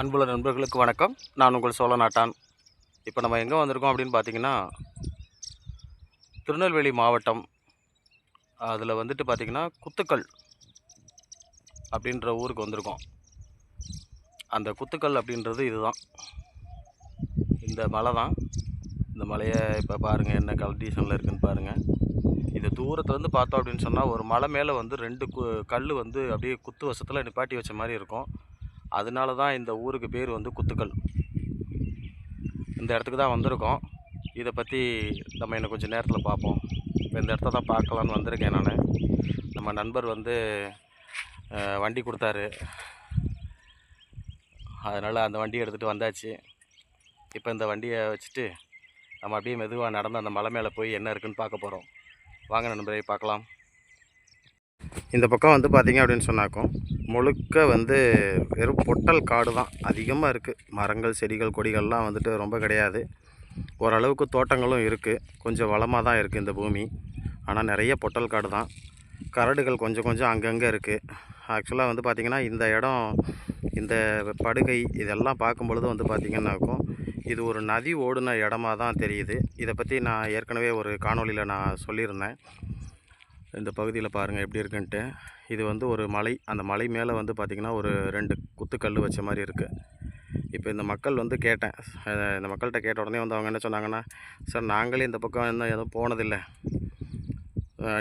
அன்புள்ள நண்பர்களுக்கு வணக்கம். நான் உங்கள் சோழ நாட்டான் இப்போ நம்ம எங்கே வந்திருக்கோம் அப்படின்னு பார்த்தீங்கன்னா திருநெல்வேலி மாவட்டம். அதில் வந்துட்டு பார்த்திங்கன்னா குத்துக்கல் அப்படின்ற ஊருக்கு வந்திருக்கோம். அந்த குத்துக்கல் அப்படின்றது இதுதான். இந்த மலை தான். இந்த மலையை இப்போ பாருங்கள் என்ன கண்டிஷனில் இருக்குதுன்னு பாருங்கள் இது தூரத்துலேருந்து பார்த்தோம் அப்படின்னு சொன்னால் ஒரு மலை மேலே வந்து ரெண்டு கு கல் வந்து அப்படியே குத்து வசத்தில் நிப்பாட்டி வச்ச மாதிரி இருக்கும். அதனால தான் இந்த ஊருக்கு பேர் வந்து குத்துக்கல். இந்த இடத்துக்கு தான் வந்திருக்கோம். இதை பற்றி நம்ம இன்னும் கொஞ்சம் நேரத்தில் பார்ப்போம். இப்போ இந்த இடத்த தான் பார்க்கலான்னு வந்திருக்கேன் நான். நம்ம நண்பர் வந்து வண்டி கொடுத்தாரு. அதனால் அந்த வண்டியை எடுத்துகிட்டு வந்தாச்சு. இப்போ இந்த வண்டியை வச்சுட்டு நம்ம அப்படியே மெதுவாக நடந்து அந்த மலை மேலே போய் என்ன இருக்குன்னு பார்க்க போகிறோம் வாங்க நண்பரை பார்க்கலாம். இந்த பக்கம் வந்து பார்த்திங்க அப்படின்னு சொன்னாக்கும் முழுக்க வந்து வெறும் பொட்டல் காடு தான். அதிகமாக இருக்குது மரங்கள் செடிகள் கொடிகள்லாம் வந்துட்டு ரொம்ப கிடையாது. ஓரளவுக்கு தோட்டங்களும் இருக்குது கொஞ்சம் வளமாக தான் இருக்குது இந்த பூமி. ஆனால் நிறைய பொட்டல் காடு தான். கரடுகள் கொஞ்சம் கொஞ்சம் அங்கங்கே இருக்குது ஆக்சுவலாக வந்து பார்த்திங்கன்னா இந்த இடம் இந்த படுகை இதெல்லாம் பார்க்கும் பொழுது வந்து பார்த்திங்கன்னாக்கும் இது ஒரு நதி ஓடின இடமா தான் தெரியுது. இதை பற்றி நான் ஏற்கனவே ஒரு காணொலியில் நான் சொல்லியிருந்தேன். இந்த பகுதியில் பாருங்கள் எப்படி இருக்குன்ட்டு. இது வந்து ஒரு மலை அந்த மலை மேலே வந்து பார்த்திங்கன்னா ஒரு ரெண்டு குத்துக்கல் வச்ச மாதிரி இருக்குது இப்போ இந்த மக்கள் வந்து கேட்டேன். இந்த மக்கள்கிட்ட கேட்ட உடனே வந்து அவங்க என்ன சொன்னாங்கன்னா சார் நாங்களே இந்த பக்கம் இன்னும் எதுவும் போனதில்லை.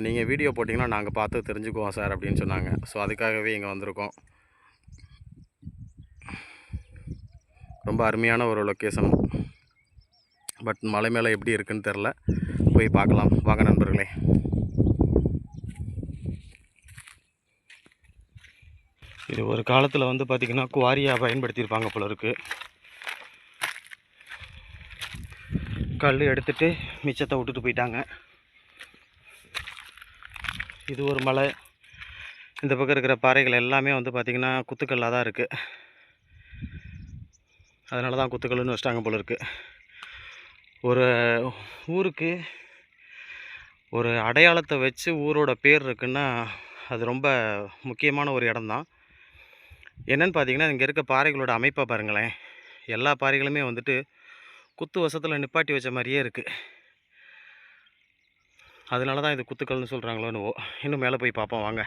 நீங்கள் வீடியோ போட்டிங்கன்னா நாங்கள் பார்த்து தெரிஞ்சுக்குவோம் சார் அப்படின்னு சொன்னாங்க. ஸோ அதுக்காகவே இங்கே வந்திருக்கோம். ரொம்ப அருமையான ஒரு லொக்கேஷன். பட் மலை மேலே எப்படி இருக்குன்னு தெரில. போய் பார்க்கலாம். வாங்க நண்பர்களே. இது ஒரு காலத்தில் வந்து பார்த்திங்கன்னா குவாரியாக பயன்படுத்தியிருப்பாங்க போல இருக்கு கல் எடுத்துட்டு மிச்சத்தை விட்டுட்டு போயிட்டாங்க. இது ஒரு மலை. இந்த பக்கம் இருக்கிற பாறைகள் எல்லாமே வந்து பார்த்திங்கன்னா குத்துக்கல்லாக தான் இருக்குது அதனால தான் குத்துக்கல்லுன்னு வச்சிட்டாங்க போல இருக்கு ஒரு ஊருக்கு ஒரு அடையாளத்தை வச்சு ஊரோட பேர் இருக்குன்னா அது ரொம்ப முக்கியமான ஒரு இடம்தான். என்னென்னு பார்த்தீங்கன்னா இங்கே இருக்க பாறைகளோட அமைப்பை பாருங்களேன். எல்லா பாறைகளுமே வந்துட்டு குத்து வசத்தில் நிப்பாட்டி வச்ச மாதிரியே இருக்குது அதனால தான் இது குத்துக்கள்னு சொல்கிறாங்களோ என்னவோ இன்னும் மேலே போய் பார்ப்போம் வாங்க.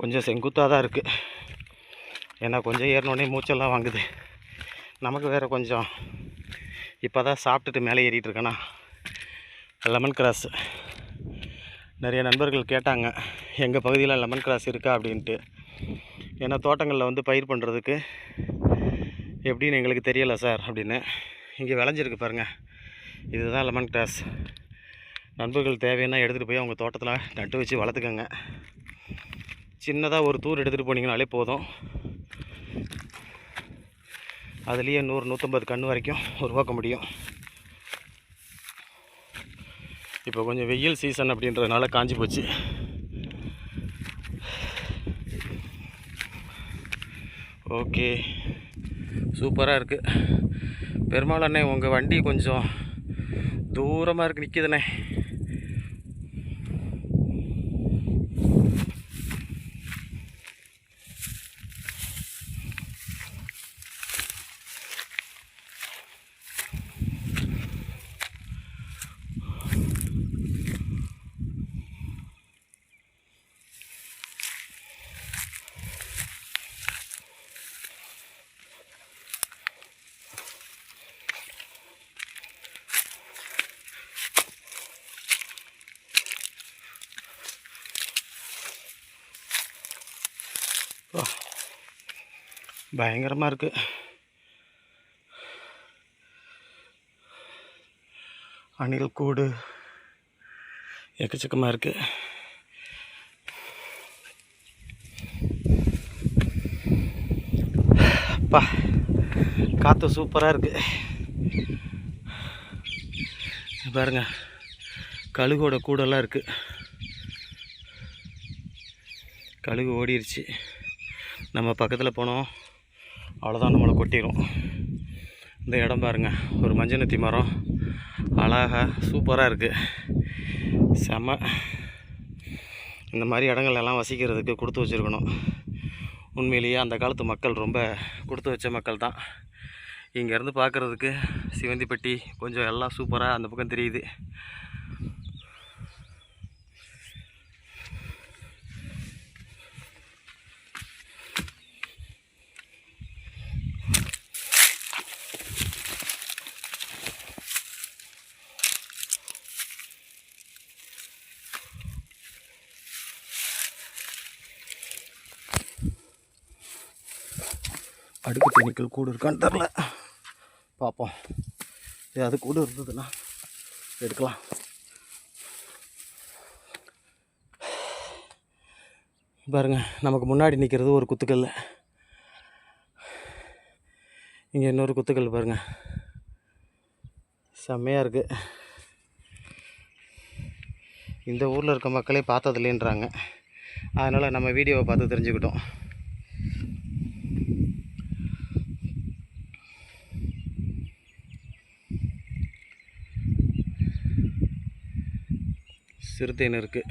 கொஞ்சம் செங்குத்தாக தான் இருக்குது ஏன்னா கொஞ்சம் ஏறினோடனே மூச்செல்லாம் வாங்குது. நமக்கு வேறு கொஞ்சம் இப்போ தான் சாப்பிட்டுட்டு மேலே ஏறிட்டு லெமன் கிராஸ். நிறைய நண்பர்கள் கேட்டாங்க எங்கள் பகுதியில் லெமன் கிராஸ் இருக்கா? அப்படின்ட்டு. ஏன்னா தோட்டங்களில் வந்து பயிர் பண்ணுறதுக்கு எப்படின்னு எங்களுக்கு தெரியலை சார் அப்படின்னு. இங்கே விளைஞ்சிருக்கு பாருங்கள் இதுதான் லெமன் கிராஸ் நண்பர்கள் தேவைன்னா எடுத்துகிட்டு போய் அவங்க தோட்டத்தில் நட்டு வச்சு வளர்த்துக்கோங்க. சின்னதாக ஒரு தூர் எடுத்துகிட்டு போனீங்கனாலே போதும். அதுலேயே நூறு நூற்றம்பது கன்று வரைக்கும் உருவாக்க முடியும். இப்போ கொஞ்சம் வெயில் சீசன் அப்படின்றதுனால காஞ்சி போச்சு. ஓகே. சூப்பராக இருக்குது பெருமாள் அண்ணே உங்கள் வண்டி கொஞ்சம் தூரமாக இருக்குது நிற்கிதுண்ணே பயங்கரமாக இருக்குது அணில் கூடு எக்கச்சக்கமாக இருக்குது அப்பா காற்று சூப்பராக இருக்குது பாருங்க கழுகோட கூடெல்லாம் இருக்குது கழுகு ஓடிடுச்சு நம்ம பக்கத்தில் போனோம். அவ்வளோதான் நம்மளை கொட்டிடும் இந்த இடம் பாருங்க ஒரு மஞ்சள் நத்தி மரம். அழகாக சூப்பராக இருக்குது செம. இந்த மாதிரி இடங்கள் எல்லாம் வசிக்கிறதுக்கு கொடுத்து வச்சுருக்கணும். உண்மையிலேயே அந்த காலத்து மக்கள் ரொம்ப கொடுத்து வச்ச மக்கள் தான். இங்கேருந்து பார்க்குறதுக்கு சிவந்திப்பட்டி கொஞ்சம் எல்லாம் சூப்பராக அந்த பக்கம் தெரியுது. அடுக்கு தேனீக்கள் கூடு இருக்கான்னு தெரில. பார்ப்போம் ஏதாவது கூடு இருந்ததுன்னா எடுக்கலாம். பாருங்கள் நமக்கு முன்னாடி நிற்கிறது ஒரு குத்துக்கல் இங்கே இன்னொரு குத்துக்கல் பாருங்கள் செம்மையாக இருக்குது இந்த ஊரில் இருக்க மக்களே பார்த்ததில்லைன்றாங்க. அதனால் நம்ம வீடியோவை பார்த்து தெரிஞ்சுக்கிட்டோம். சிறுத்தையினருக்கு.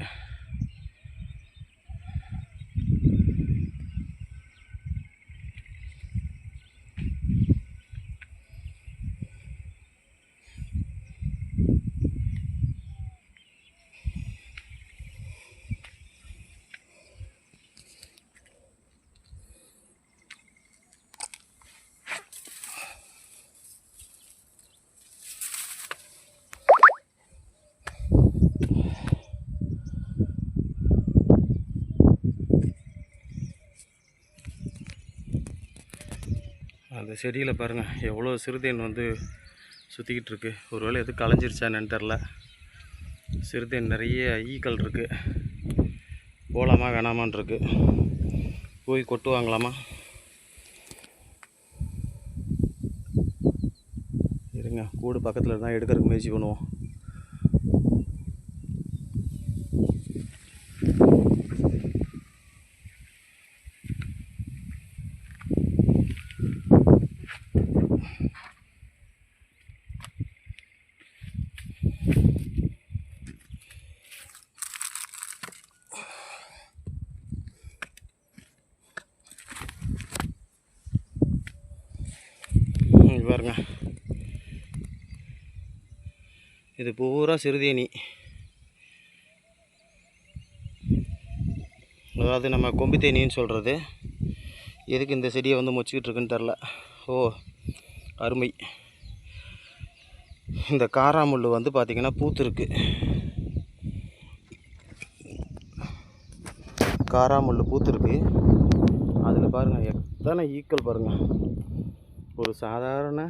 செடியில் பாருங்கள் எவ்வளோ சிறுதேன் வந்து சுற்றிக்கிட்டு இருக்கு. ஒரு வேளை எதுவும் களைஞ்சிருச்சான்னு தெரில. சிறுதேன் நிறைய ஈக்கள் இருக்குது போகலாமா வேணாமான் இருக்கு. போய் கொட்டு வாங்கலாமா? இருங்க கூடு பக்கத்தில் இருந்தால் எடுக்கிறதுக்கு முயற்சி பண்ணுவோம் இங்க பாருங்க இது பூரா சிறுதேனி. அதாவது நம்ம கொம்பு தேனின்னு சொல்கிறது எதுக்கு இந்த செடியை வந்து மொச்சிக்கிட்டு இருக்குன்னு தெரில. ஓ அருமை. இந்த காராமுள் வந்து பார்த்திங்கன்னா பூத்துருக்கு காராமுள் பூத்துருக்கு அதில் பாருங்கள் எத்தனை ஈக்கள் பாருங்கள் ஒரு சாதாரண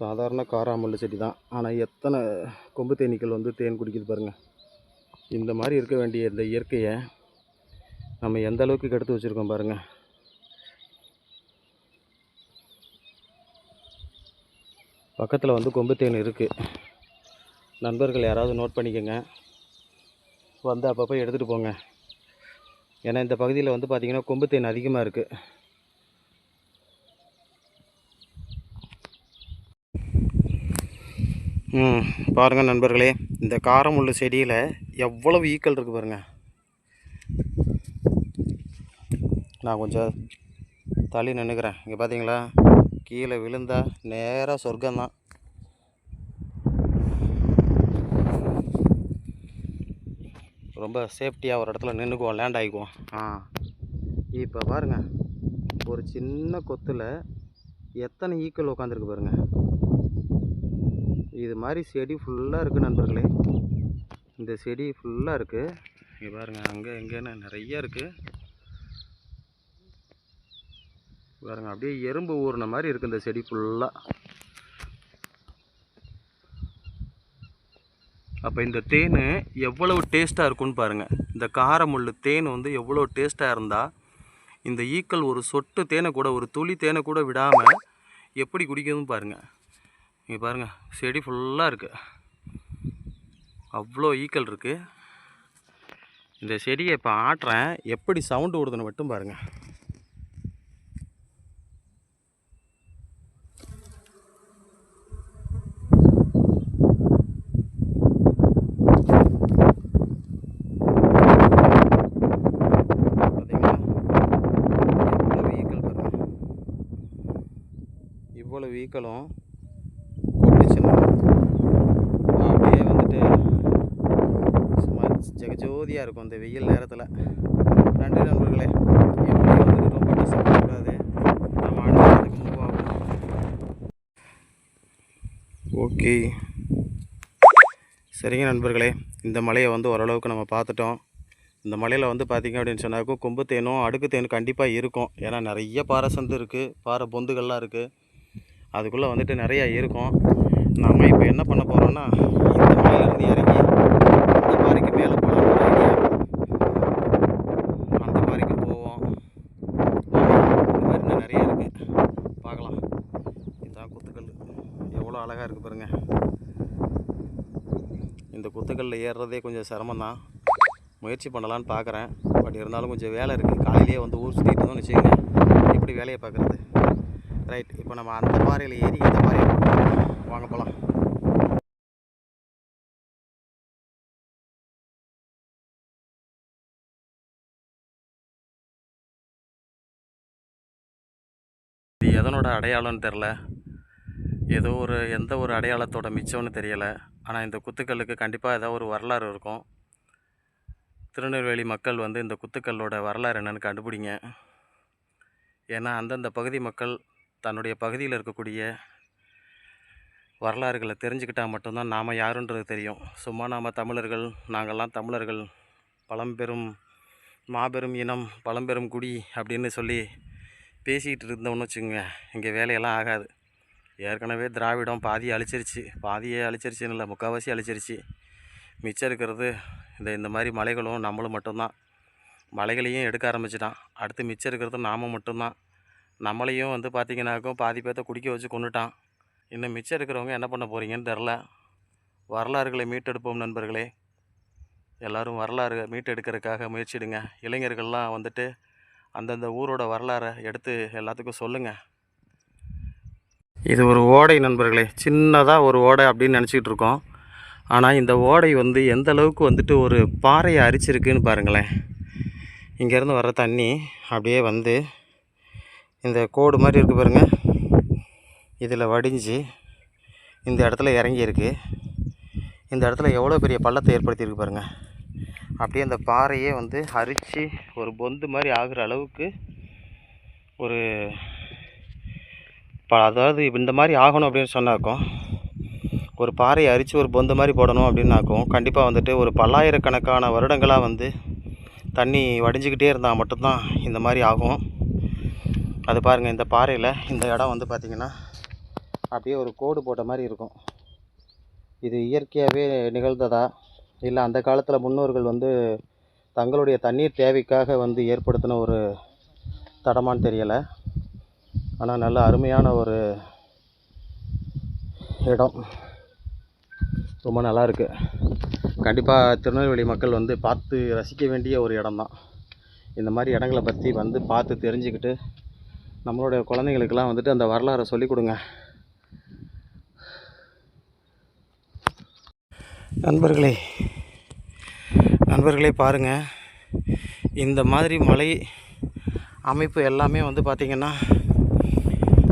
சாதாரண காராமல்லு செடி தான். ஆனால் எத்தனை கொம்பு தேனீக்கள் வந்து தேன் குடிக்குது பாருங்கள் இந்த மாதிரி இருக்க வேண்டிய இந்த இயற்கையை நம்ம எந்த அளவுக்கு கெடுத்து வச்சுருக்கோம் பாருங்கள் பக்கத்தில் வந்து கொம்பு தேன் இருக்குது நண்பர்கள் யாராவது நோட் பண்ணிக்கோங்க. வந்து அப்பப்போ எடுத்துகிட்டு போங்க. ஏன்னா இந்த பகுதியில் வந்து பார்த்திங்கன்னா கொம்பு தேன் அதிகமாக இருக்குது பாருங்கள் நண்பர்களே இந்த காரம் உள்ள செடியில் எவ்வளவு ஈக்கள் இருக்குது பாருங்கள் நான் கொஞ்சம் தள்ளி நின்றுக்கிறேன் இங்கே பார்த்தீங்களா கீழே விழுந்தா நேராக சொர்க்கம்தான் ரொம்ப சேஃப்டியாக ஒரு இடத்துல நின்றுக்குவோம் லேண்ட் ஆகிக்குவோம். ஆ இப்போ பாருங்கள் ஒரு சின்ன கொத்தில் எத்தனை ஈக்கள் உட்காந்துருக்கு பாருங்கள் இது மாதிரி செடி ஃபுல்லாக இருக்குது நண்பர்களே. இந்த செடி ஃபுல்லாக இருக்குது இங்கே பாருங்கள் அங்கே எங்கேன்னு நிறையா இருக்குது பாருங்கள் அப்படியே எறும்பு ஊறின மாதிரி இருக்குது இந்த செடி ஃபுல்லாக அப்போ இந்த தேன் எவ்வளவு டேஸ்ட்டாக இருக்கும்னு பாருங்கள் இந்த காரமுள்ளு தேன் வந்து எவ்வளோ டேஸ்ட்டாக இருந்தால் இந்த ஈக்கள் ஒரு சொட்டு தேனை கூட ஒரு துளி தேனை கூட விடாமல் எப்படி குடிக்குதுன்னு பாருங்கள் இங்கே பாருங்கள் செடி ஃபுல்லாக இருக்குது அவ்வளோ ஈக்கல் இருக்குது இந்த செடியை இப்போ ஆட்டுறேன். எப்படி சவுண்டு விடுதுன்னு மட்டும் பாருங்கள் இவ்வளவு ஈக்களும் ஜெகஜோதியாக இருக்கும் இந்த வெயில் நேரத்தில். நன்றி நண்பர்களே. எப்படி ரொம்ப கஷ்டப்படக்கூடாது. நம்ம மூவ் ஆகும். ஓகே. சரிங்க நண்பர்களே. இந்த மலையை வந்து ஓரளவுக்கு நம்ம பார்த்துட்டோம். இந்த மலையில் வந்து பார்த்திங்க அப்படின்னு சொன்னாக்கும் கொம்பு தேனும் அடுக்கு தேனும் கண்டிப்பாக இருக்கும். ஏன்னா நிறைய பாறை சந்து இருக்குது பாறை பொந்துகள்லாம் இருக்குது அதுக்குள்ளே வந்துட்டு நிறையா இருக்கும். நம்ம இப்போ என்ன பண்ண போகிறோம்னா இந்த மலையிலேருந்து இறங்கி அந்த பாறைக்கு மேலே போகலாம் ஐடியா அந்த பாறைக்கு போவோம் இந்த மாதிரி இன்னும் நிறைய இருக்குது பார்க்கலாம் இதுதான் குத்துக்கல் எவ்வளோ அழகாக இருக்குது பாருங்கள் இந்த ஏறுறதே கொஞ்சம் சிரமம் தான் முயற்சி பண்ணலான்னு பார்க்குறேன். பட் இருந்தாலும் கொஞ்சம் வேலை இருக்குது காலையிலேயே வந்து ஊர் சுற்றிட்டு இருந்தோம்னு வச்சுக்கோங்க. எப்படி வேலையை பார்க்குறது? ரைட். இப்போ நம்ம அந்த பாறையில் ஏறி இந்த பாறையில் வாங்க போகலாம் இது எதனோட அடையாளம்னு தெரில. ஏதோ ஒரு எந்த ஒரு அடையாளத்தோட மிச்சம்னு தெரியலை. ஆனால் இந்த குத்துக்கல்லுக்கு கண்டிப்பாக ஏதோ ஒரு வரலாறு இருக்கும். திருநெல்வேலி மக்கள் வந்து இந்த குத்துக்கல்லோட வரலாறு என்னென்னு கண்டுபிடிங்க. ஏன்னா அந்தந்த பகுதி மக்கள் தன்னுடைய பகுதியில் இருக்கக்கூடிய வரலாறுகளை தெரிஞ்சுக்கிட்டால் மட்டும்தான் நாம் யாருன்றது தெரியும். சும்மா நாம் தமிழர்கள் நாங்கள்லாம் தமிழர்கள். பழம்பெரும் மாபெரும் இனம் பழம்பெரும் குடி அப்படின்னு சொல்லி பேசிக்கிட்டு இருந்தோம்னு வச்சுக்கோங்க. இங்கே வேலையெல்லாம் ஆகாது. ஏற்கனவே திராவிடம் பாதியை அழிச்சிருச்சு. பாதியே அழிச்சிருச்சுன்னு இல்லை முக்கால்வாசி அழிச்சிருச்சு. மிச்சம் இருக்கிறது இந்த இந்த மாதிரி மலைகளும் நம்மளும் மட்டும்தான். மலைகளையும் எடுக்க ஆரம்பிச்சிட்டான். அடுத்து மிச்சம் இருக்கிறது நாம் மட்டும்தான். நம்மளையும் வந்து பார்த்திங்கனாக்கும் பாதி பேர்த்த குடிக்க வச்சு கொண்டுட்டான் இன்னும் மிச்சம் இருக்கிறவங்க என்ன பண்ண போகிறீங்கன்னு தெரில. வரலாறுகளை மீட்டெடுப்போம் நண்பர்களே. எல்லோரும் வரலாறு மீட்டெடுக்கிறதுக்காக முயற்சிடுங்க இளைஞர்கள்லாம் வந்துட்டு அந்தந்த ஊரோட வரலாறை எடுத்து எல்லாத்துக்கும் சொல்லுங்கள் இது ஒரு ஓடை நண்பர்களே. சின்னதாக ஒரு ஓடை அப்படின்னு நினச்சிக்கிட்டு இருக்கோம். ஆனால் இந்த ஓடை வந்து எந்த அளவுக்கு வந்துட்டு ஒரு பாறையை அரிச்சிருக்குன்னு பாருங்களேன். இங்கேருந்து வர்ற தண்ணி அப்படியே வந்து இந்த கோடு மாதிரி இருக்குது பாருங்க. இதில் வடிஞ்சு இந்த இடத்துல இறங்கியிருக்கு. இந்த இடத்துல எவ்வளோ பெரிய பள்ளத்தை ஏற்படுத்தியிருக்கு பாருங்கள் அப்படியே அந்த பாறையே வந்து அரித்து ஒரு பொந்து மாதிரி ஆகுற அளவுக்கு ஒரு அதாவது இந்த மாதிரி ஆகணும் அப்படின்னு சொன்னாக்கும் ஒரு பாறையை அரித்து ஒரு பொந்து மாதிரி போடணும் அப்படின்னாக்கும் கண்டிப்பாக வந்துட்டு ஒரு பல்லாயிரக்கணக்கான வருடங்களாக வந்து தண்ணி வடிஞ்சிக்கிட்டே இருந்தால் மட்டும்தான் இந்த மாதிரி ஆகும். அது பாருங்கள் இந்த பாறையில் இந்த இடம் வந்து பார்த்திங்கன்னா அப்படியே ஒரு கோடு போட்ட மாதிரி இருக்கும். இது இயற்கையாகவே நிகழ்ந்ததா? இல்லை அந்த காலத்தில் முன்னோர்கள் வந்து தங்களுடைய தண்ணீர் தேவைக்காக வந்து ஏற்படுத்தின ஒரு தடமான்னு தெரியலை. ஆனால் நல்ல அருமையான ஒரு இடம். ரொம்ப நல்லாருக்கு கண்டிப்பாக திருநெல்வேலி மக்கள் வந்து பார்த்து ரசிக்க வேண்டிய ஒரு இடம்தான். இந்த மாதிரி இடங்களை பற்றி வந்து பார்த்து தெரிஞ்சுக்கிட்டு நம்மளுடைய குழந்தைங்களுக்கெல்லாம் வந்துட்டு அந்த வரலாறை சொல்லிக் கொடுங்க. நண்பர்களே நண்பர்களே பாருங்கள் இந்த மாதிரி மலை அமைப்பு எல்லாமே வந்து பார்த்திங்கன்னா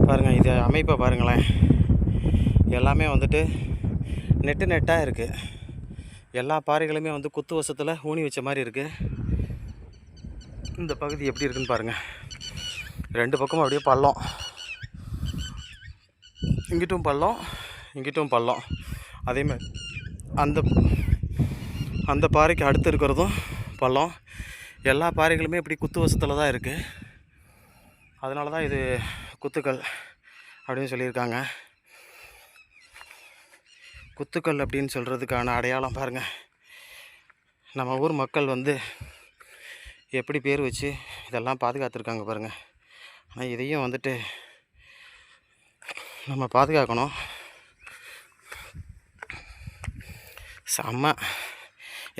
பாருங்கள் இது அமைப்பை பாருங்களேன். எல்லாமே வந்துட்டு நெட்டு நெட்டாக இருக்குது எல்லா பாறைகளுமே வந்து குத்து வசத்தில் ஊனி வச்ச மாதிரி இருக்குது இந்த பகுதி எப்படி இருக்குன்னு பாருங்கள் ரெண்டு பக்கமும் அப்படியே பள்ளம். இங்கிட்டும் பள்ளம் இங்கிட்டும் பள்ளம். அதேமாதிரி அந்த அந்த பாறைக்கு அடுத்து இருக்கிறதும் பள்ளம். எல்லா பாறைகளுமே இப்படி குத்து வசத்தில் தான் இருக்குது அதனால தான் இது குத்துக்கல் அப்படின்னு சொல்லியிருக்காங்க. குத்துக்கல் அப்படின்னு சொல்கிறதுக்கான அடையாளம் பாருங்கள் நம்ம ஊர் மக்கள் வந்து எப்படி பேர் வச்சு இதெல்லாம் பாதுகாத்துருக்காங்க பாருங்கள் ஆனால் இதையும் வந்துட்டு நம்ம பாதுகாக்கணும். செம்ம.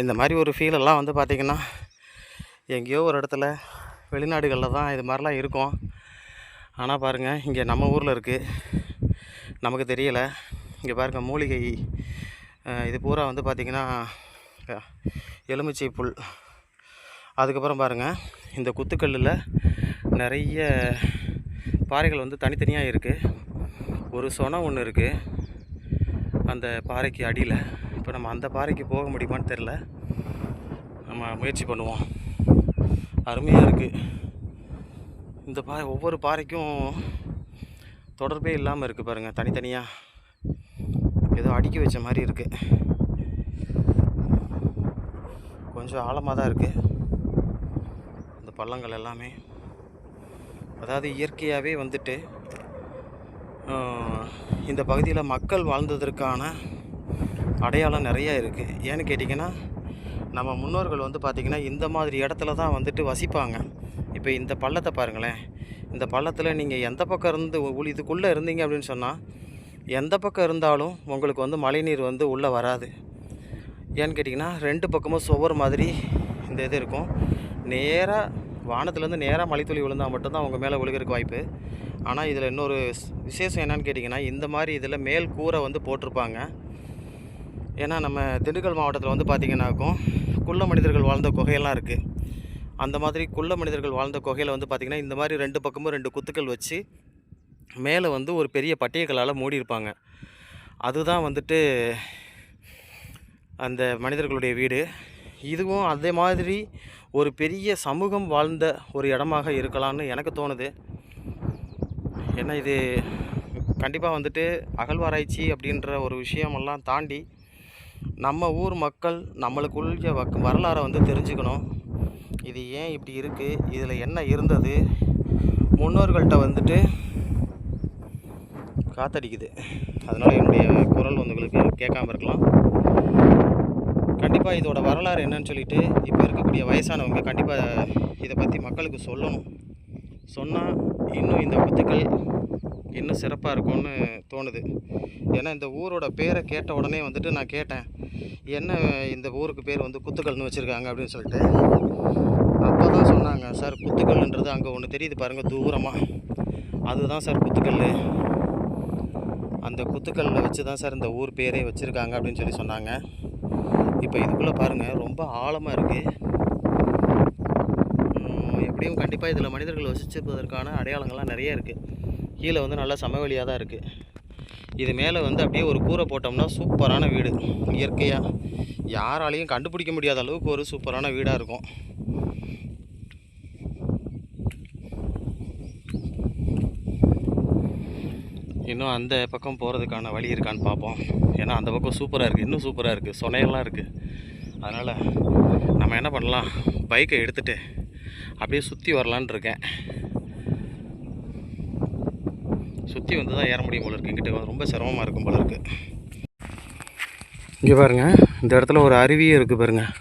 இந்த மாதிரி ஒரு ஃபீலெல்லாம் வந்து பார்த்திங்கன்னா எங்கேயோ ஒரு இடத்துல வெளிநாடுகளில் தான் இது மாதிரிலாம் இருக்கும். ஆனால் பாருங்கள் இங்கே நம்ம ஊரில் இருக்குது நமக்கு தெரியலை. இங்கே பாருங்கள் மூலிகை இது பூரா வந்து பார்த்திங்கன்னா எலுமிச்சை புல். அதுக்கப்புறம் பாருங்கள் இந்த குத்துக்கல்லில் நிறைய பாறைகள் வந்து தனித்தனியாக இருக்குது ஒரு சொனை ஒன்று இருக்குது அந்த பாறைக்கு அடியில். இப்போ நம்ம அந்த பாறைக்கு போக முடியுமான்னு தெரில நம்ம முயற்சி பண்ணுவோம். அருமையாக இருக்குது இந்த பா ஒவ்வொரு பாறைக்கும் தொடர்பே இல்லாமல் இருக்குது பாருங்கள் தனித்தனியாக ஏதோ அடுக்கி வச்ச மாதிரி இருக்குது கொஞ்சம் ஆழமாக தான் இருக்குது இந்த பள்ளங்கள் எல்லாமே. அதாவது இயற்கையாகவே வந்துட்டு இந்த பகுதியில் மக்கள் வாழ்ந்ததற்கான அடையாளம் நிறையா இருக்குது ஏன்னு கேட்டிங்கன்னா நம்ம முன்னோர்கள் வந்து பார்த்திங்கன்னா இந்த மாதிரி இடத்துல தான் வந்துட்டு வசிப்பாங்க. இப்போ இந்த பள்ளத்தை பாருங்களேன். இந்த பள்ளத்தில் நீங்கள் எந்த பக்கம் இருந்து உள் இதுக்குள்ளே இருந்தீங்க அப்படின்னு சொன்னால் எந்த பக்கம் இருந்தாலும் உங்களுக்கு வந்து மழைநீர் வந்து உள்ளே வராது. ஏன்னு கேட்டிங்கன்னா ரெண்டு பக்கமும் சுவர் மாதிரி இந்த இது இருக்கும். நேராக வானத்துலேருந்து நேராக மழைத்துளி விழுந்தால் மட்டும்தான் அவங்க மேலே விழுகிறதுக்கு வாய்ப்பு. ஆனால் இதில் இன்னொரு விசேஷம் என்னன்னு கேட்டிங்கன்னா இந்த மாதிரி இதில் மேல் கூரை வந்து போட்டிருப்பாங்க. ஏன்னா நம்ம திண்டுக்கல் மாவட்டத்தில் வந்து பார்த்திங்கன்னாக்கும் குள்ள மனிதர்கள் வாழ்ந்த குகையெல்லாம் இருக்குது அந்த மாதிரி குள்ள மனிதர்கள் வாழ்ந்த குகையில் வந்து பார்த்திங்கன்னா இந்த மாதிரி ரெண்டு பக்கமும் ரெண்டு குத்துக்கள் வச்சு மேலே வந்து ஒரு பெரிய பட்டியக்கல்லால் மூடியிருப்பாங்க. அதுதான் வந்துட்டு அந்த மனிதர்களுடைய வீடு. இதுவும் அதே மாதிரி ஒரு பெரிய சமூகம் வாழ்ந்த ஒரு இடமாக இருக்கலாம்னு எனக்கு தோணுது. ஏன்னா இது கண்டிப்பாக வந்துட்டு அகழ்வாராய்ச்சி அப்படின்ற ஒரு விஷயமெல்லாம் தாண்டி நம்ம ஊர் மக்கள் நம்மளுக்குள்ள வக் வரலாறை வந்து தெரிஞ்சுக்கணும். இது ஏன் இப்படி இருக்குது இதில் என்ன இருந்தது? முன்னோர்கள்ட்ட வந்துட்டு காத்தடிக்குது. அதனால் என்னுடைய குரல் உங்களுக்கு கேட்காம இருக்கலாம். கண்டிப்பாக இதோட வரலாறு என்னன்னு சொல்லிட்டு இப்போ இருக்கக்கூடிய வயசானவங்க கண்டிப்பாக இதை பற்றி மக்களுக்கு சொல்லணும். சொன்னால் இன்னும் இந்த குத்துக்கள் இன்னும் சிறப்பாக இருக்கும்னு தோணுது. ஏன்னா இந்த ஊரோட பேரை கேட்ட உடனே வந்துட்டு நான் கேட்டேன் என்ன இந்த ஊருக்கு பேர் வந்து குத்துக்கள்னு வச்சுருக்காங்க? அப்படின்னு சொல்லிட்டு. அப்போ சார் குத்துக்கல்ன்றது அங்கே ஒன்று தெரியுது பாருங்கள் தூரமாக அதுதான் சார் குத்துக்கல் அந்த குத்துக்கல்லில் வச்சு தான் சார் இந்த ஊர் பேரே வச்சுருக்காங்க அப்படின்னு சொல்லி சொன்னாங்க. இப்போ இதுக்குள்ளே பாருங்கள் ரொம்ப ஆழமாக இருக்குது எப்படியும் கண்டிப்பாக இதில் மனிதர்கள் வசிச்சிருப்பதற்கான அடையாளங்கள்லாம் நிறைய இருக்குது கீழே வந்து நல்லா சமவெளியாக தான் இருக்குது இது மேலே வந்து அப்படியே ஒரு கூரை போட்டோம்னா சூப்பரான வீடு. இயற்கையாக யாராலையும் கண்டுபிடிக்க முடியாத அளவுக்கு ஒரு சூப்பரான வீடாக இருக்கும். இன்னும் அந்த பக்கம் போகிறதுக்கான வழி இருக்கான்னு பார்ப்போம். ஏன்னா அந்த பக்கம் சூப்பராக இருக்குது இன்னும் சூப்பராக இருக்குது சொனையெல்லாம் இருக்குது அதனால் நம்ம என்ன பண்ணலாம்? பைக்கை எடுத்துகிட்டு அப்படியே சுற்றி வரலான்னு இருக்கேன். சுற்றி வந்து தான் ஏற முடியும் போல இருக்குது எங்கிட்ட ரொம்ப சிரமமாக இருக்கும் போல இருக்குது இங்கே பாருங்கள் இந்த இடத்துல ஒரு அருவியும் இருக்குது பாருங்கள்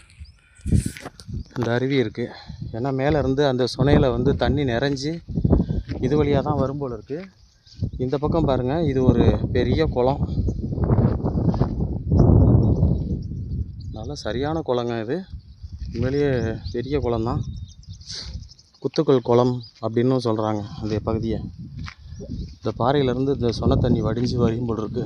இந்த அருவி இருக்குது ஏன்னா மேலேருந்து அந்த சுனையில் வந்து தண்ணி நிறைஞ்சி இது வழியாக தான் வரும்போல் இருக்குது இந்த பக்கம் பாருங்கள் இது ஒரு பெரிய குளம். நல்ல சரியான குளங்க இது. உண்மையிலேயே பெரிய குளம் தான் குத்துக்கல் குளம் அப்படின்னும் சொல்கிறாங்க அந்த பகுதியை. இந்த பாறையிலேருந்து இந்த சொன தண்ணி வடிஞ்சு வரையும் போட்டுருக்கு இருக்கு.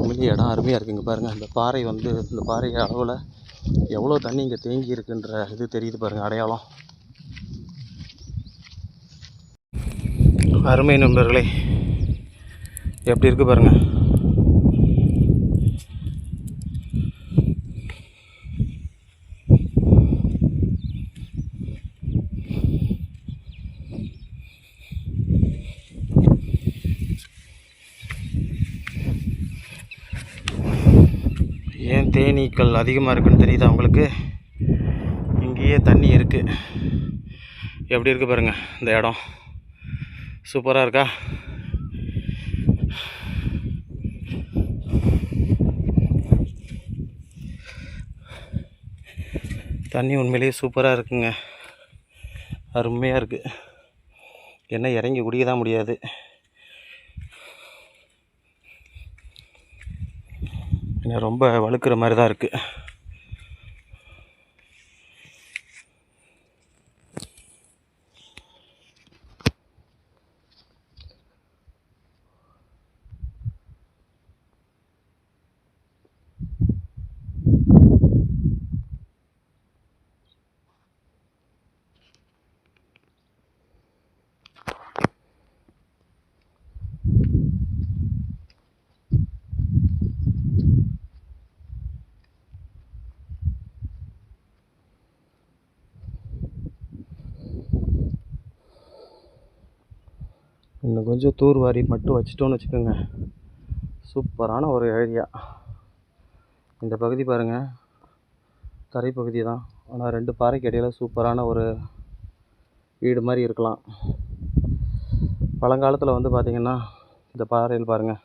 உண்மையிலேயே இடம் அருமையாக இருக்குங்க பாருங்கள் இந்த பாறை வந்து இந்த பாறை அளவில் எவ்வளோ தண்ணி இங்கே தேங்கி இருக்குன்ற இது தெரியுது பாருங்கள் அடையாளம். அருமை நண்பர்களே எப்படி இருக்கு பாருங்கள் ஏன் தேனீக்கள் அதிகமாக இருக்குன்னு தெரியுதா உங்களுக்கு? இங்கேயே தண்ணி இருக்குது எப்படி இருக்குது பாருங்கள் இந்த இடம். சூப்பராக இருக்கா? தண்ணி உண்மையிலேயே சூப்பராக இருக்குங்க. அருமையாக இருக்குது என்ன இறங்கி குடிக்க தான் முடியாது. என்ன ரொம்ப வழுக்கிற மாதிரி தான் இருக்குது இன்னும் கொஞ்சம் தூர்வாரி மட்டும் வச்சிட்டோன்னு வச்சுக்கோங்க. சூப்பரான ஒரு ஏரியா இந்த பகுதி பாருங்கள் தரைப்பகுதி தான். ஆனால் ரெண்டு பாறைக்கு இடையில் சூப்பரான ஒரு வீடு மாதிரி இருக்கலாம். பழங்காலத்தில் வந்து பார்த்திங்கன்னா இந்த பாறையில் பாருங்கள்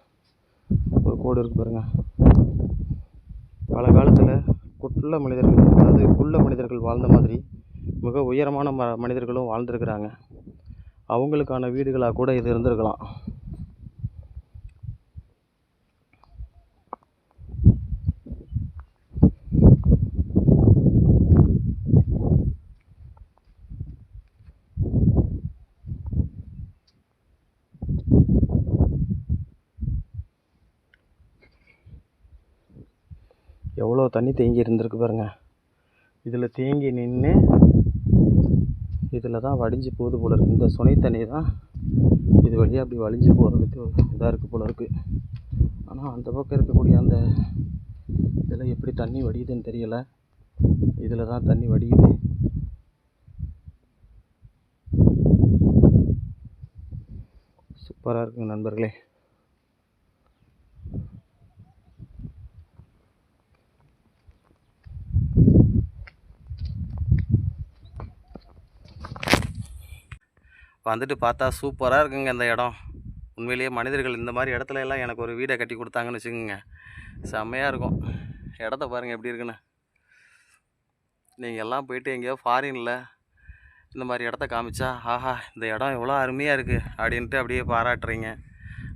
ஒரு கோடு இருக்குது பாருங்கள் பழங்காலத்தில் குள்ள மனிதர்கள் அதாவது குள்ள மனிதர்கள் வாழ்ந்த மாதிரி மிக உயரமான ம மனிதர்களும் வாழ்ந்துருக்கிறாங்க. அவங்களுக்கான வீடுகளாக கூட இது இருந்திருக்கலாம். எவ்வளோ தண்ணி தேங்கி இருந்திருக்கு பாருங்கள் இதில் தேங்கி நின்று இதில் தான் வடிஞ்சு போகுது போல இருக்குது இந்த சுனை தண்ணி தான் இது வழியாக அப்படி வலிஞ்சு போகிறதுக்கு இதாக இருக்குது போல இருக்குது ஆனால் அந்த பக்கம் இருக்கக்கூடிய அந்த இதில் எப்படி தண்ணி வடியுதுன்னு தெரியலை. இதில் தான் தண்ணி வடியுது. சூப்பராக இருக்குங்க நண்பர்களே. வந்துட்டு பார்த்தா சூப்பராக இருக்குங்க இந்த இடம். உண்மையிலேயே மனிதர்கள் இந்த மாதிரி இடத்துல எல்லாம் எனக்கு ஒரு வீடை கட்டி கொடுத்தாங்கன்னு வச்சுக்கோங்க. செம்மையாக இருக்கும். இடத்த பாருங்கள் எப்படி இருக்குன்னு. நீங்கள் எல்லாம் போயிட்டு எங்கேயோ ஃபாரினில் இந்த மாதிரி இடத்த காமிச்சா ஆஹா இந்த இடம் எவ்வளோ அருமையாக இருக்குது அப்படின்ட்டு அப்படியே பாராட்டுறீங்க.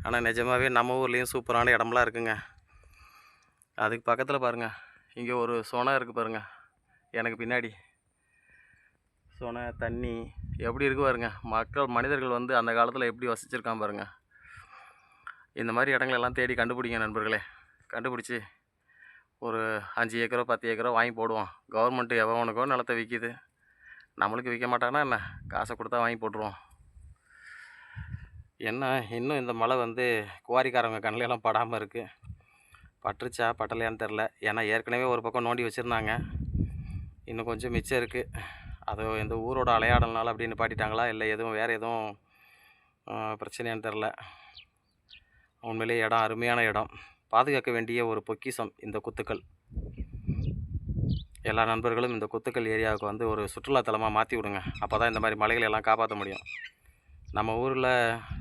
ஆனால் நிஜமாகவே நம்ம ஊர்லேயும் சூப்பரான இடம்லாம் இருக்குங்க. அதுக்கு பக்கத்தில் பாருங்கள் இங்கே ஒரு சொனை இருக்குது பாருங்கள் எனக்கு பின்னாடி. சொனை தண்ணி எப்படி இருக்கு பாருங்க. மக்கள் மனிதர்கள் வந்து அந்த காலத்தில் எப்படி வசிச்சிருக்கான் பாருங்க. இந்த மாதிரி இடங்களெல்லாம் தேடி கண்டுபிடிங்க நண்பர்களே. கண்டுபிடிச்சி ஒரு அஞ்சு ஏக்கரோ பத்து ஏக்கரோ வாங்கி போடுவோம். கவர்மெண்ட்டு எவனுக்கோ நிலத்தை விற்கிது நம்மளுக்கு விற்க மாட்டாங்கன்னா என்ன? காசை கொடுத்தா வாங்கி போட்டுருவோம். என்ன? இன்னும் இந்த மழை வந்து குவாரிக்காரங்க கண்ணிலெல்லாம் படாமல் இருக்குது பட்டுருச்சா? பட்டலையான்னு தெரில ஏன்னா ஏற்கனவே ஒரு பக்கம் நோண்டி வச்சுருந்தாங்க. இன்னும் கொஞ்சம் மிச்சம் இருக்குது அது இந்த ஊரோட அலையாடல்னால அப்படி நிப்பாட்டிட்டாங்களா? இல்லை எதுவும் வேறு எதுவும் ஆ, பிரச்சனையான்னு தெரில. உண்மையிலேயே இடம் அருமையான இடம். பாதுகாக்க வேண்டிய ஒரு பொக்கிஷம் இந்த குத்துக்கள். எல்லா நண்பர்களும் இந்த குத்துக்கள் ஏரியாவுக்கு வந்து ஒரு சுற்றுலாத்தலமாக மாற்றி விடுங்க. அப்போ தான் இந்த மாதிரி மலைகளை எல்லாம் காப்பாற்ற முடியும். நம்ம ஊரில்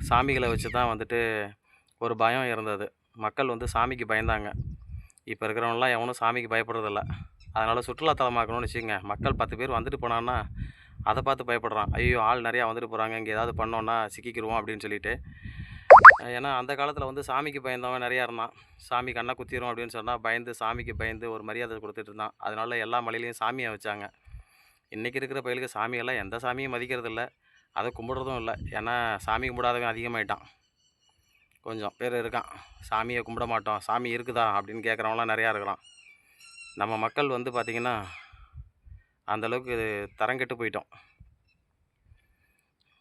சாமிகளை வச்சு தான் வந்துட்டு ஒரு பயம் இருந்தது. மக்கள் வந்து சாமிக்கு பயந்தாங்க. இப்போ இருக்கிறவங்களாம் எவனும் சாமிக்கு பயப்படுறதில்ல. அதனால் சுற்றுலாத்தலமாக்கணும்னு வச்சுக்கோங்க. மக்கள் பத்து பேர் வந்துட்டு போனான்னா அதை பார்த்து பயப்படுறான். ஐயோ ஆள் நிறையா வந்துட்டு போகிறாங்க இங்கே ஏதாவது பண்ணோன்னா சிக்கிக்கிடுவோம் அப்படின்னு சொல்லிட்டு. ஏன்னா அந்த காலத்தில் வந்து சாமிக்கு பயந்தவன் நிறையா இருந்தான். சாமி கண்ணை குத்திரும் அப்படின்னு சொன்னால் பயந்து சாமிக்கு பயந்து ஒரு மரியாதை கொடுத்துட்டு இருந்தான். அதனால் எல்லா மலையிலையும் சாமியை வச்சாங்க. இன்றைக்கி இருக்கிற பயிலுக்கு சாமியெல்லாம் எந்த சாமியும் மதிக்கிறது இல்லை அதை கும்பிட்றதும் இல்லை. ஏன்னா சாமி கும்பிடாதவன் அதிகமாயிட்டான். கொஞ்சம் பேர் இருக்கான். சாமியை கும்பிட மாட்டோம். சாமி இருக்குதா அப்படின்னு கேட்குறவங்களாம் நிறையா இருக்கிறான். நம்ம மக்கள் வந்து பார்த்திங்கன்னா அந்தளவுக்கு தரங்கெட்டு போயிட்டோம்.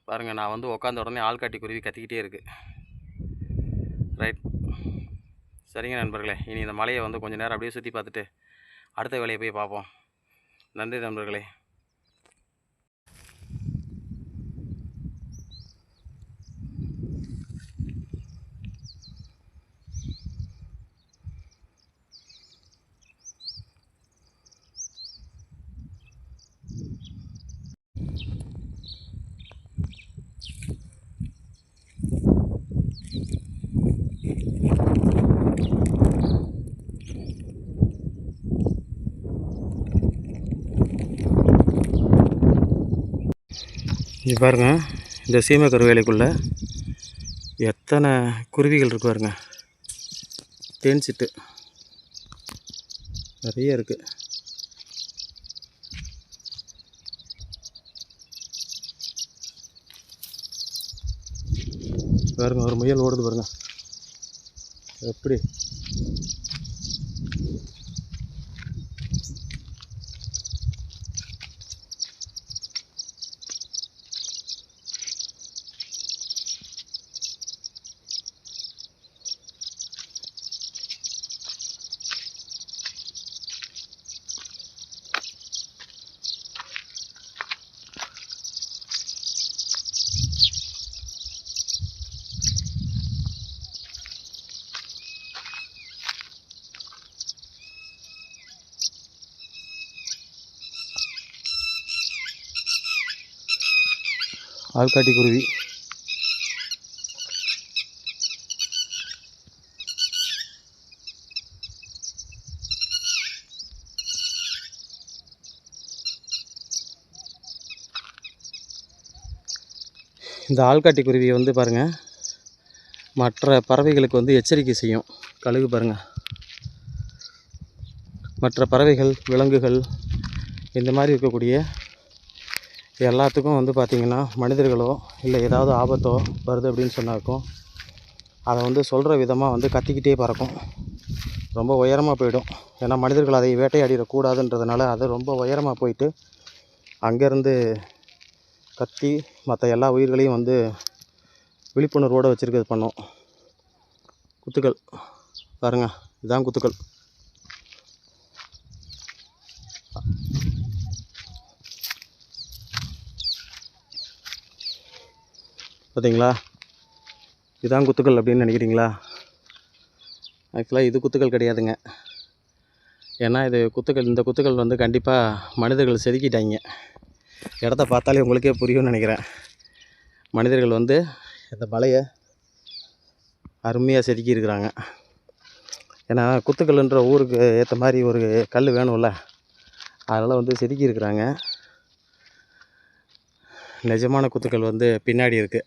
பாருங்கள் நான் வந்து உட்காந்த உடனே ஆள்காட்டி குருவி கத்திக்கிட்டே இருக்குது ரைட். சரிங்க நண்பர்களே இனி இந்த மலையை வந்து கொஞ்சம் நேரம் அப்படியே சுற்றி பார்த்துட்டு அடுத்த வேலையை போய் பார்ப்போம். நன்றி நண்பர்களே. இது பாருங்க இந்த சீமை கருவேலைக்குள்ளே எத்தனை குருவிகள் இருக்கு பாருங்க. தேன் சிட்டு நிறைய இருக்குது பாருங்க ஒரு முயல் ஓடுது பாருங்க. எப்படி? ஆள்காட்டி குருவி. இந்த ஆள்காட்டி குருவியை வந்து பாருங்கள் மற்ற பறவைகளுக்கு வந்து எச்சரிக்கை செய்யும். கழுகு பாருங்கள் மற்ற பறவைகள் விலங்குகள் இந்த மாதிரி இருக்கக்கூடிய எல்லாத்துக்கும் வந்து பார்த்திங்கன்னா மனிதர்களோ இல்லை ஏதாவது ஆபத்தோ வருது அப்படின்னு சொன்னாக்கும் அதை வந்து சொல்கிற விதமாக வந்து கத்திக்கிட்டே பறக்கும். ரொம்ப உயரமாக போயிடும். ஏன்னா மனிதர்கள் அதை வேட்டையாடிடக்கூடாதுன்றதுனால அது ரொம்ப உயரமாக போயிட்டு அங்கேருந்து கத்தி மற்ற எல்லா உயிர்களையும் வந்து விழிப்புணர்வோடு வச்சுருக்கிறது பண்ணும். குத்துக்கள். பாருங்கள் இதுதான் குத்துக்கள். பார்த்தீங்களா? இதான் குத்துக்கள் அப்படின்னு நினைக்கிறீங்களா? ஆக்சுவலாக இது குத்துக்கள் கிடையாதுங்க. ஏன்னா இது குத்துக்கள் இந்த குத்துக்கள் வந்து கண்டிப்பாக மனிதர்கள் செதுக்கிட்டாங்க. இடத்த பார்த்தாலே உங்களுக்கே புரியும்னு நினைக்கிறேன். மனிதர்கள் வந்து இந்த மலையை அருமையாக செதுக்கி இருக்கிறாங்க ஏன்னா குத்துக்கல்லுன்ற ஊருக்கு ஏற்ற மாதிரி ஒரு கல் வேணும்ல. அதனால் வந்து செதுக்கி இருக்கிறாங்க நிஜமான குத்துக்கள் வந்து பின்னாடி இருக்குது